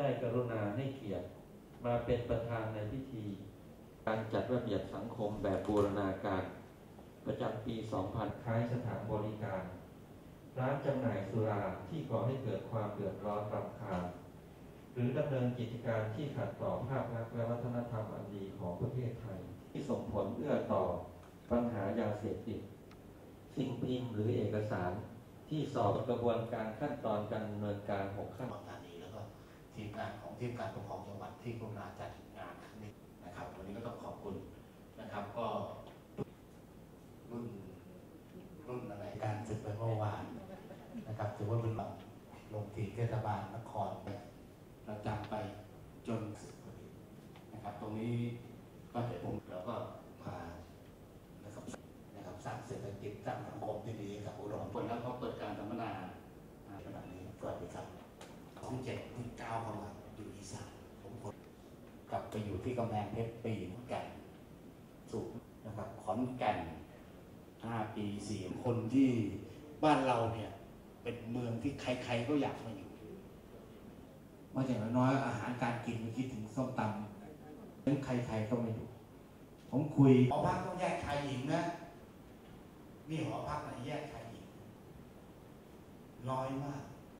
ได้กรุณาให้เกียรติมาเป็นประธานในพิธี การจัดระเบียบสังคมแบบบูรณาการ ประจำปี 2000 คล้ายสถานบริการ ร้านจำหน่ายสุราที่ก่อให้เกิดความเดือดร้อนรำคาญหรือดำเนินกิจการที่ขัดต่อภาพลักษณ์และวัฒนธรรมอันดีของประเทศไทย ที่ส่งผลเอื้อต่อปัญหายาเสพติด สิ่งพิมพ์หรือเอกสารที่สอบกระบวนการขั้นตอนการดำเนินการหกขั้นจังหวัดธานีแล้วก็ ทีมงานของทีมการปกครองจังหวัดที่กรุณาจัดงานครั้งนี้นะครับวันนี้ก็ต้องขอบคุณนะครับ ก็รุ่นรุ่นอะไรการศึกไปเมื่อวานนะครับถือว่าเป็นแบบลงทีเทศบาลนครเราจำไปจนสึกพอดีนะครับ ตรงนี้ก็เดี๋ยวผมเราก็พานะครับนะครับสร้างเศรษฐกิจสร้างสังคมที่ดีกับอุดรผล เจ็ดที่เก้าเข้ามาอยู่อีสานผมกลับไปอยู่ที่กำแพงเพชรปีนแก่นสูงนะครับขอนแก่นห้าปีสี่คนที่บ้านเราเนี่ย เป็นเมืองที่ใครๆก็อยากมาอยู่มาอย่างน้อยอาหารการกินเมื่อกี้ถึงส้มตำนั้นใครๆก็ไม่อยู่ ผมคุยหอพักต้องแยกชายหญิงนะนี่หอพักไหนแยกชายหญิง น้อยมาก